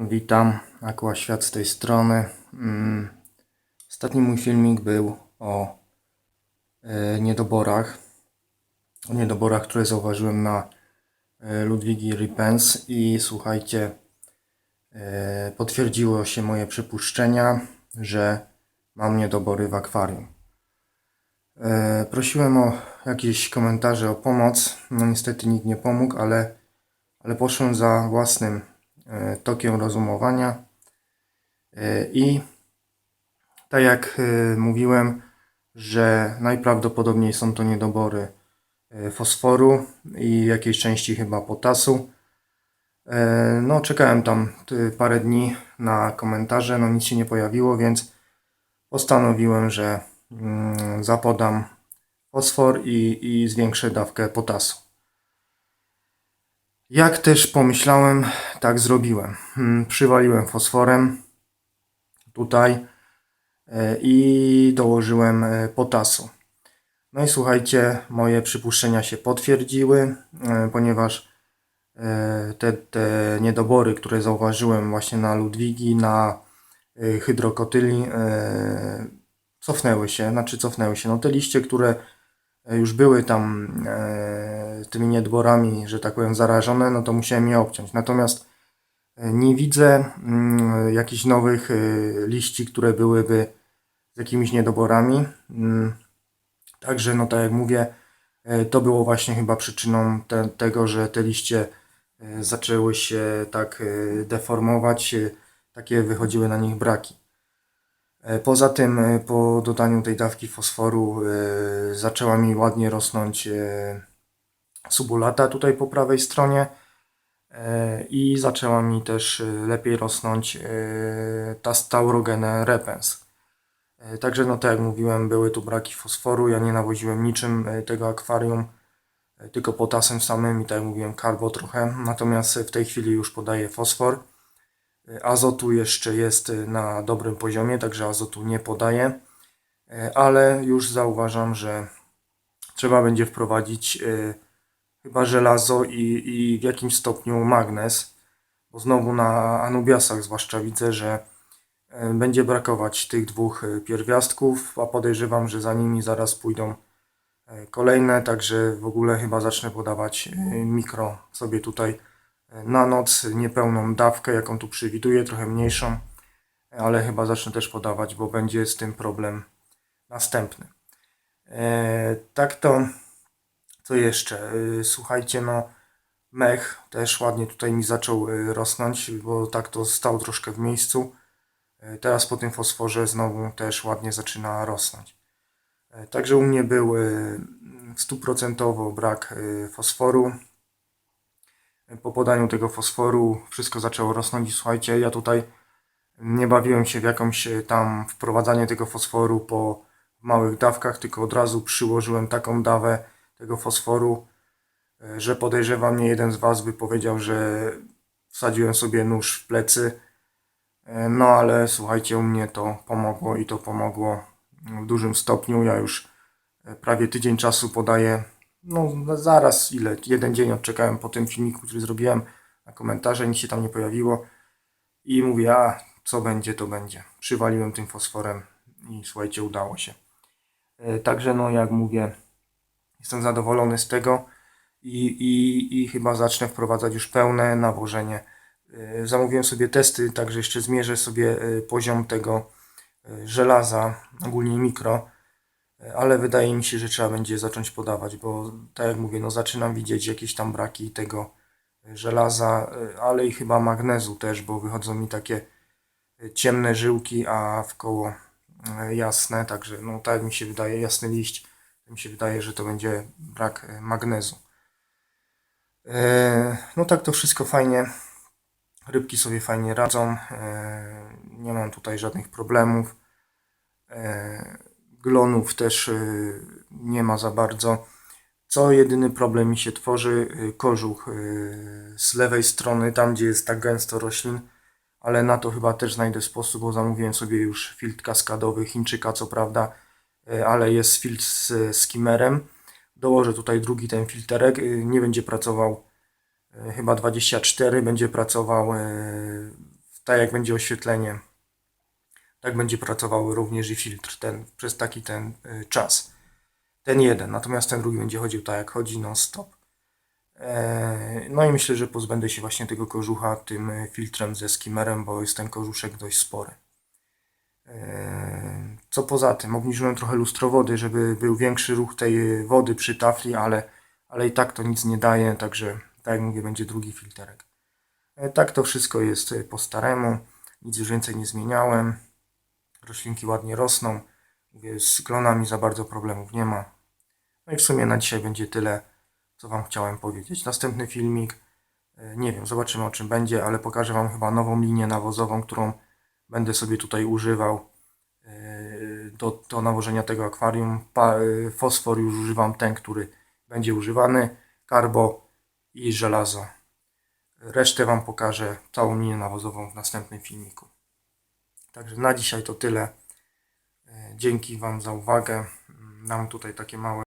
Witam, Aqua Świat z tej strony. Mm, Ostatni mój filmik był o e, niedoborach. O niedoborach, które zauważyłem na e, Ludwigi Ripens i słuchajcie, e, potwierdziło się moje przypuszczenia, że mam niedobory w akwarium. Prosiłem o jakieś komentarze, o pomoc. No niestety nikt nie pomógł, ale, ale poszłem za własnym tokiem rozumowania E, i tak jak e, mówiłem, że najprawdopodobniej są to niedobory e, fosforu i jakiejś części chyba potasu. E, No, czekałem tam parę dni na komentarze, no nic się nie pojawiło, więc postanowiłem, że mm, zapodam fosfor i, i zwiększę dawkę potasu. Jak też pomyślałem, tak zrobiłem. Mm, Przywaliłem fosforem tutaj e, i dołożyłem e, potasu. No i słuchajcie, moje przypuszczenia się potwierdziły, e, ponieważ te, te niedobory, które zauważyłem właśnie na Ludwigi, na hydrokotyli, cofnęły się, znaczy cofnęły się. No te liście, które już były tam e, tymi niedoborami, że tak powiem, zarażone, no to musiałem je obciąć. Natomiast e, nie widzę mm, jakichś nowych e, liści, które byłyby z jakimiś niedoborami. Mm, Także, no tak jak mówię, e, to było właśnie chyba przyczyną te, tego, że te liście e, zaczęły się tak e, deformować, e, takie wychodziły na nich braki. E, Poza tym, e, po dodaniu tej dawki fosforu, e, zaczęła mi ładnie rosnąć subulata tutaj po prawej stronie i zaczęła mi też lepiej rosnąć ta staurogene repens. Także, no tak jak mówiłem, były tu braki fosforu. Ja nie nawoziłem niczym tego akwarium, tylko potasem samym i tak jak mówiłem, karbo trochę. Natomiast w tej chwili już podaję fosfor. Azotu jeszcze jest e, na dobrym poziomie, także azotu nie podaję, E, ale już zauważam, że trzeba będzie wprowadzić e, chyba żelazo i, i w jakimś stopniu magnez, bo znowu na Anubiasach zwłaszcza widzę, że będzie brakować tych dwóch pierwiastków, a podejrzewam, że za nimi zaraz pójdą kolejne, także w ogóle chyba zacznę podawać mikro sobie tutaj na noc, niepełną dawkę, jaką tu przewiduję, trochę mniejszą, ale chyba zacznę też podawać, bo będzie z tym problem następny. E, tak to, co jeszcze? E, Słuchajcie, no mech też ładnie tutaj mi zaczął e, rosnąć, bo tak to stał troszkę w miejscu. Teraz po tym fosforze znowu też ładnie zaczyna rosnąć. Także u mnie był stuprocentowo brak fosforu. Po podaniu tego fosforu wszystko zaczęło rosnąć słuchajcie, ja tutaj nie bawiłem się w jakąś e, tam wprowadzanie tego fosforu po małych dawkach, tylko od razu przyłożyłem taką dawę tego fosforu, e, że podejrzewam, nie jeden z Was by powiedział, że wsadziłem sobie nóż w plecy. E, No ale słuchajcie, u mnie to pomogło i to pomogło w dużym stopniu. Ja już prawie tydzień czasu podaję, no zaraz ile, jeden dzień odczekałem po tym filmiku, który zrobiłem na komentarze, nic się tam nie pojawiło i mówię, a co będzie, to będzie. Przywaliłem tym fosforem i słuchajcie, udało się. E, Także no jak mówię, jestem zadowolony z tego i, i, i chyba zacznę wprowadzać już pełne nawożenie. E, Zamówiłem sobie testy, także jeszcze zmierzę sobie e, poziom tego żelaza, ogólnie mikro, ale wydaje mi się, że trzeba będzie zacząć podawać, bo tak jak mówię, no zaczynam widzieć jakieś tam braki tego e, żelaza, e, ale i chyba magnezu też, bo wychodzą mi takie e, ciemne żyłki, a w koło jasne, także no tak mi się wydaje, jasny liść, mi się wydaje, że to będzie brak magnezu. No tak to wszystko fajnie. Rybki sobie fajnie radzą. Nie mam tutaj żadnych problemów. Glonów też e, nie ma za bardzo. Co jedyny problem mi się tworzy, e, kożuch e, z lewej strony, tam gdzie jest tak gęsto roślin, ale na to chyba też znajdę sposób, bo zamówiłem sobie już filtr kaskadowy Chińczyka, co prawda, ale jest filtr z skimmerem. Dołożę tutaj drugi ten filterek, nie będzie pracował chyba 24, będzie pracował tak jak będzie oświetlenie, tak będzie pracował również i filtr ten, przez taki ten y, czas. Ten jeden, natomiast ten drugi będzie chodził tak jak chodzi non-stop. E, No i myślę, że pozbędę się właśnie tego kożucha tym y, filtrem ze skimmerem, bo jest ten kożuszek dość spory. E, Co poza tym, obniżyłem trochę lustro wody, żeby był większy ruch tej wody przy tafli, ale, ale i tak to nic nie daje, także tak jak mówię, będzie drugi filterek. E, Tak to wszystko jest e, po staremu, nic już więcej nie zmieniałem. Roślinki ładnie rosną, mówię, z klonami za bardzo problemów nie ma. No i w sumie na dzisiaj będzie tyle, co Wam chciałem powiedzieć. Następny filmik, e, nie wiem, zobaczymy o czym będzie, ale pokażę Wam chyba nową linię nawozową, którą będę sobie tutaj używał e, do, do nawożenia tego akwarium. E, fosfor już używam ten, który będzie używany, karbo i żelazo. Resztę Wam pokażę, całą linię nawozową w następnym filmiku. Także na dzisiaj to tyle. E, Dzięki Wam za uwagę. Mam tutaj takie małe